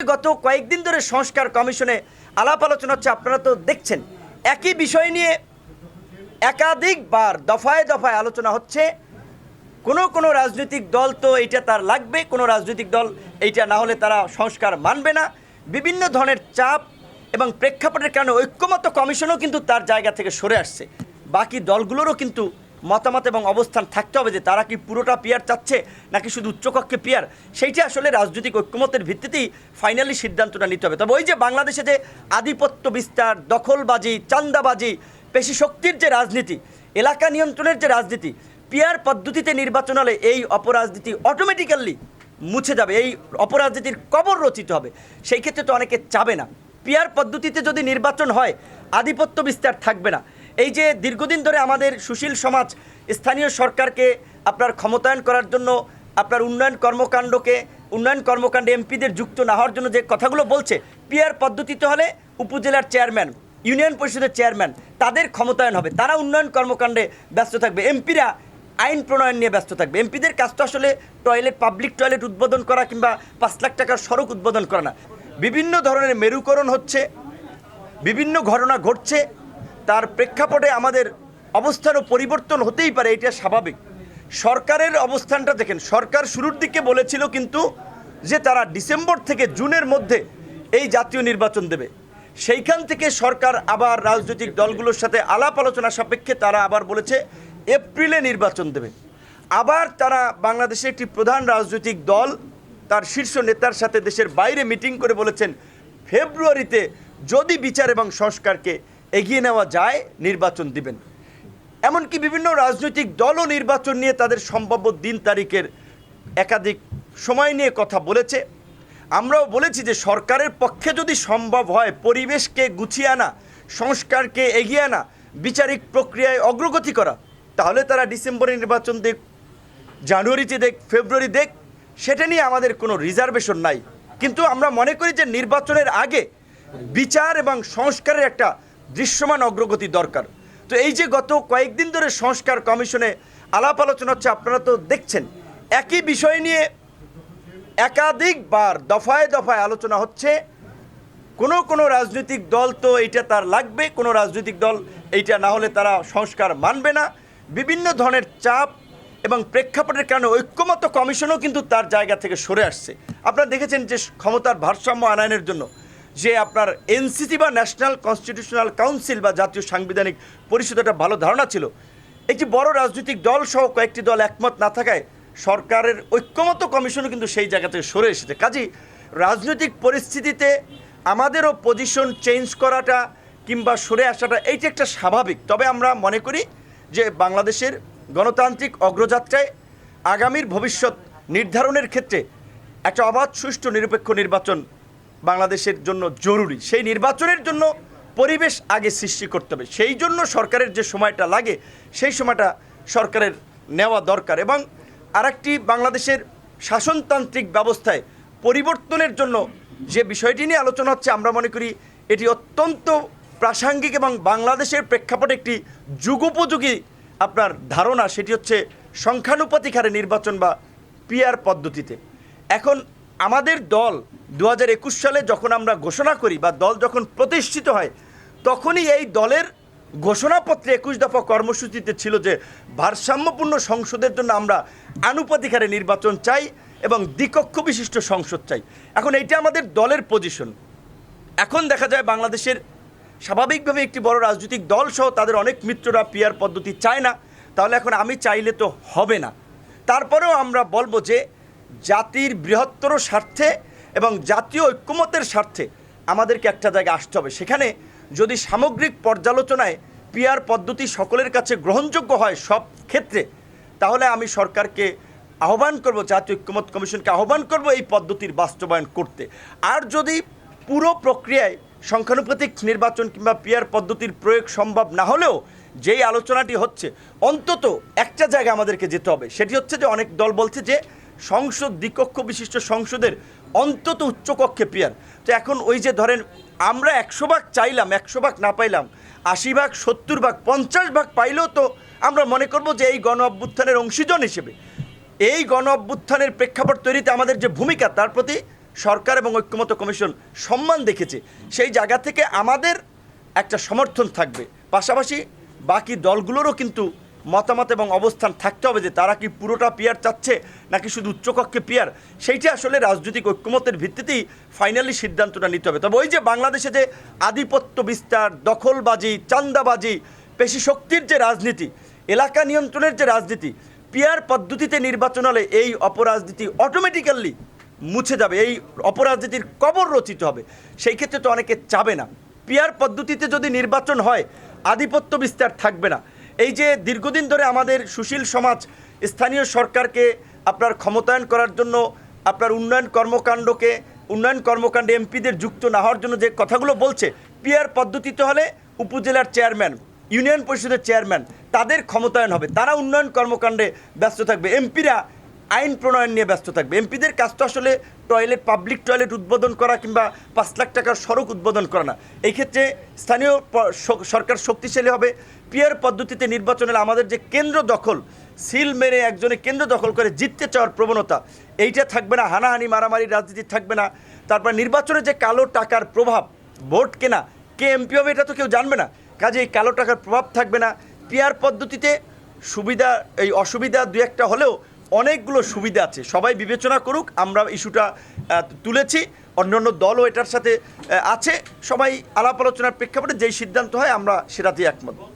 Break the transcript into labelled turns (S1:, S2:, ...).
S1: গত কয়েকদিন ধরে সংস্কার কমিশনে আলাপ আলোচনা হচ্ছে, আপনারা তো দেখছেন। একই বিষয় নিয়ে একাধিকবার দফায় দফায় আলোচনা হচ্ছে। কোনো কোনো রাজনৈতিক দল তো এইটা তার লাগবে, কোনো রাজনৈতিক দল এইটা না হলে তারা সংস্কার মানবে না। বিভিন্ন ধরনের চাপ এবং প্রেক্ষাপটের কারণে ঐক্যমত কমিশনও কিন্তু তার জায়গা থেকে সরে আসছে। বাকি দলগুলোরও কিন্তু মতামত এবং অবস্থান থাকতে হবে যে তারা কি পুরোটা পিয়ার চাচ্ছে নাকি শুধু উচ্চকক্ষে পিয়ার? সেইটা আসলে রাজনৈতিক ঐক্যমতের ভিত্তিতেই ফাইনালি সিদ্ধান্তটা নিতে হবে। তবে ওই যে বাংলাদেশে যে আধিপত্য বিস্তার, দখলবাজি, চান্দাবাজি পেশি শক্তির যে রাজনীতি, এলাকা নিয়ন্ত্রণের যে রাজনীতি, পিয়ার পদ্ধতিতে নির্বাচন হলে এই অপরাজনীতি অটোমেটিক্যালি মুছে যাবে, এই অপরাজনীতির কবর রচিত হবে। সেই ক্ষেত্রে তো অনেকে চাবে না। পিয়ার পদ্ধতিতে যদি নির্বাচন হয়, আধিপত্য বিস্তার থাকবে না। এই যে দীর্ঘদিন ধরে আমাদের সুশীল সমাজ স্থানীয় সরকারকে আপনার ক্ষমতায়ন করার জন্য, আপনার উন্নয়ন কর্মকাণ্ডকে, উন্নয়ন কর্মকাণ্ডে এমপিদের যুক্ত না হওয়ার জন্য যে কথাগুলো বলছে পিয়ার পদ্ধতিতে হলে উপজেলার চেয়ারম্যান, ইউনিয়ন পরিষদের চেয়ারম্যান, তাদের ক্ষমতায়ন হবে। তারা উন্নয়ন কর্মকাণ্ডে ব্যস্ত থাকবে। এমপিরা আইন প্রণয়ন নিয়ে ব্যস্ত থাকবে। এমপিদের কাজ তো আসলে টয়লেট, পাবলিক টয়লেট উদ্বোধন করা কিংবা পাঁচ লাখ টাকার সড়ক উদ্বোধন করা না। বিভিন্ন ধরনের মেরুকরণ হচ্ছে, বিভিন্ন ঘটনা ঘটছে। তার প্রেক্ষাপটে আমাদের অবস্থানও পরিবর্তন হতেই পারে, এটা স্বাভাবিক। সরকারের অবস্থানটা দেখেন, সরকার শুরুর দিকে বলেছিল কিন্তু যে তারা ডিসেম্বর থেকে জুনের মধ্যে এই জাতীয় নির্বাচন দেবে। সেইখান থেকে সরকার আবার রাজনৈতিক দলগুলোর সাথে আলাপ আলোচনা সাপেক্ষে তারা আবার বলেছে, এপ্রিলে নির্বাচন দেবে। আবার তারা বাংলাদেশে একটি প্রধান রাজনৈতিক দল, তার শীর্ষ নেতার সাথে দেশের বাইরে মিটিং করে বলেছেন, ফেব্রুয়ারিতে যদি বিচার এবং সংস্কারকে এগিয়ে নেওয়া যায়, নির্বাচন দিবেন। এমনকি বিভিন্ন রাজনৈতিক দলও নির্বাচন নিয়ে তাদের সম্ভাব্য দিন তারিখের একাধিক সময় নিয়ে কথা বলেছে। আমরাও বলেছি যে সরকারের পক্ষে যদি সম্ভব হয় পরিবেশকে গুছিয়ে আনা, সংস্কারকে এগিয়ে আনা, বিচারিক প্রক্রিয়ায় অগ্রগতি করা, তাহলে তারা ডিসেম্বরে নির্বাচন দেখ জানুয়ারিতে দেখ, ফেব্রুয়ারি দেখ, সেটা নিয়ে আমাদের কোনো রিজার্ভেশন নাই। কিন্তু আমরা মনে করি যে নির্বাচনের আগে বিচার এবং সংস্কারের একটা দৃশ্যমান অগ্রগতি দরকার। তো এই যে গত কয়েকদিন ধরে সংস্কার কমিশনে আলাপ আলোচনা হচ্ছে, আপনারা তো দেখছেন, একই বিষয় নিয়ে একাধিকবার দফায় দফায় আলোচনা হচ্ছে। কোনো কোনো রাজনৈতিক দল তো এইটা তার লাগবে, কোনো রাজনৈতিক দল এইটা না হলে তারা সংস্কার মানবে না। বিভিন্ন ধরনের চাপ এবং প্রেক্ষাপটের কারণে ঐক্যমত কমিশনও কিন্তু তার জায়গা থেকে সরে আসছে। আপনারা দেখেছেন যে ক্ষমতার ভারসাম্য আনয়নের জন্য যে আপনার এনসিসি বা ন্যাশনাল কনস্টিটিউশনাল কাউন্সিল বা জাতীয় সাংবিধানিক পরিষদ একটা ভালো ধারণা ছিল। একটি বড় রাজনৈতিক দল সহ কয়েকটি দল একমত না থাকায় সরকারের ঐক্যমত কমিশনও কিন্তু সেই জায়গা থেকে সরে এসেছে। কাজী রাজনৈতিক পরিস্থিতিতে আমাদেরও পজিশন চেঞ্জ করাটা কিংবা সরে আসাটা এইটা একটা স্বাভাবিক। তবে আমরা মনে করি যে বাংলাদেশের গণতান্ত্রিক অগ্রযাত্রায় আগামীর ভবিষ্যৎ নির্ধারণের ক্ষেত্রে একটা অবাধ, সুষ্ঠু, নিরপেক্ষ নির্বাচন বাংলাদেশের জন্য জরুরি। সেই নির্বাচনের জন্য পরিবেশ আগে সৃষ্টি করতে হবে। সেই জন্য সরকারের যে সময়টা লাগে, সেই সময়টা সরকারের নেওয়া দরকার এবং আরেকটি বাংলাদেশের শাসনতান্ত্রিক ব্যবস্থায় পরিবর্তনের জন্য যে বিষয়টি নিয়ে আলোচনা হচ্ছে, আমরা মনে করি এটি অত্যন্ত প্রাসঙ্গিক এবং বাংলাদেশের প্রেক্ষাপটে একটি যুগোপযোগী আপনার ধারণা। সেটি হচ্ছে সংখ্যানুপাতিক হারে নির্বাচন বা পিআর পদ্ধতিতে। এখন আমাদের দল দু একুশ সালে যখন আমরা ঘোষণা করি বা দল যখন প্রতিষ্ঠিত হয়, তখনই এই দলের ঘোষণাপত্রে একুশ দফা কর্মসূচিতে ছিল যে ভারসাম্যপূর্ণ সংসদের জন্য আমরা আনুপাতিক হারে নির্বাচন চাই এবং দ্বিকক্ষ বিশিষ্ট সংসদ চাই। এখন এইটা আমাদের দলের পজিশন এখন দেখা যায় বাংলাদেশের স্বাভাবিকভাবে একটি বড় রাজনৈতিক দল সহ তাদের অনেক মিত্ররা পিয়ার পদ্ধতি চায় না। তাহলে এখন আমি চাইলে তো হবে না। তারপরেও আমরা বলব যে জাতির বৃহত্তর স্বার্থে এবং জাতীয় ঐক্যমতের স্বার্থে আমাদেরকে একটা জায়গায় আসতে হবে। সেখানে যদি সামগ্রিক পর্যালোচনায় পিয়ার পদ্ধতি সকলের কাছে গ্রহণযোগ্য হয় সব ক্ষেত্রে, তাহলে আমি সরকারকে আহ্বান করব, জাতীয় ঐক্যমত কমিশনকে আহ্বান করব এই পদ্ধতির বাস্তবায়ন করতে। আর যদি পুরো প্রক্রিয়ায় সংখ্যানুপাতিক নির্বাচন কিংবা পিয়ার পদ্ধতির প্রয়োগ সম্ভব না হলেও যেই আলোচনাটি হচ্ছে, অন্তত একটা জায়গা আমাদেরকে যেতে হবে। সেটি হচ্ছে যে অনেক দল বলছে যে সংসদ, দ্বিকক্ষ বিশিষ্ট সংসদের অন্তত উচ্চকক্ষে পিয়ার তো এখন ওই যে ধরেন, আমরা একশো ভাগ চাইলাম, একশো ভাগ না পাইলাম, আশি ভাগ, সত্তর ভাগ, পঞ্চাশ ভাগ পাইলেও তো আমরা মনে করব যে এই গণ অভ্যুত্থানের অংশীজন হিসেবে। এই গণ অভ্যুত্থানের প্রেক্ষাপট তৈরিতে আমাদের যে ভূমিকা, তার প্রতি সরকার এবং ঐক্যমত কমিশন সম্মান দেখেছে। সেই জায়গা থেকে আমাদের একটা সমর্থন থাকবে। পাশাপাশি বাকি দলগুলোরও কিন্তু মতামত এবং অবস্থান থাকতে হবে যে তারা কি পুরোটা পিয়ার চাচ্ছে নাকি শুধু উচ্চকক্ষে পিয়ার? সেইটা আসলে রাজনৈতিক ঐক্যমতের ভিত্তিতেই ফাইনালি সিদ্ধান্তটা নিতে হবে। তবে ওই যে বাংলাদেশে যে আধিপত্য বিস্তার, দখলবাজি চান্দাবাজি পেশি শক্তির যে রাজনীতি, এলাকা নিয়ন্ত্রণের যে রাজনীতি, পিয়ার পদ্ধতিতে নির্বাচন হলে এই অপরাজনীতি অটোমেটিক্যালি মুছে যাবে, এই অপরাজনীতির কবর রচিত হবে। সেই ক্ষেত্রে তো অনেকে চাবে না। পিয়ার পদ্ধতিতে যদি নির্বাচন হয়, আধিপত্য বিস্তার থাকবে না। এই যে দীর্ঘদিন ধরে আমাদের সুশীল সমাজ স্থানীয় সরকারকে আপনার ক্ষমতায়ন করার জন্য, আপনার উন্নয়ন কর্মকাণ্ডকে, উন্নয়ন কর্মকাণ্ডে এমপিদের যুক্ত না হওয়ার জন্য যে কথাগুলো বলছে পিয়ার পদ্ধতিতে হলে উপজেলার চেয়ারম্যান, ইউনিয়ন পরিষদের চেয়ারম্যান, তাদের ক্ষমতায়ন হবে। তারা উন্নয়ন কর্মকাণ্ডে ব্যস্ত থাকবে। এমপিরা আইন প্রণয়ন নিয়ে ব্যস্ত থাকবে। এমপিদের কাজ তো আসলে টয়লেট, পাবলিক টয়লেট উদ্বোধন করা কিংবা পাঁচ লাখ টাকার সড়ক উদ্বোধন করা না। এই ক্ষেত্রে স্থানীয় সরকার শক্তিশালী হবে। পিয়ার পদ্ধতিতে নির্বাচনের আমাদের যে কেন্দ্র দখল, সিল মেরে একজনে কেন্দ্র দখল করে জিততে চাওয়ার প্রবণতা, এইটা থাকবে না, হানাহানি, মারামারি, রাজনীতি থাকবে না। তারপর নির্বাচনে যে কালো টাকার প্রভাব, ভোট কেনা, কে এমপি হবে এটা তো কেউ জানবে না। কাজে এই কালো টাকার প্রভাব থাকবে না। পিয়ার পদ্ধতিতে সুবিধা, এই অসুবিধা দু একটা হলেও অনেকগুলো সুবিধা আছে। সবাই বিবেচনা করুক, আমরা ইস্যুটা তুলেছি। অন্যান্য দলও এটার সাথে আছে। সবাই আলাপ আলোচনার প্রেক্ষাপটে যেই সিদ্ধান্ত হয়, আমরা সেটাতেই একমত।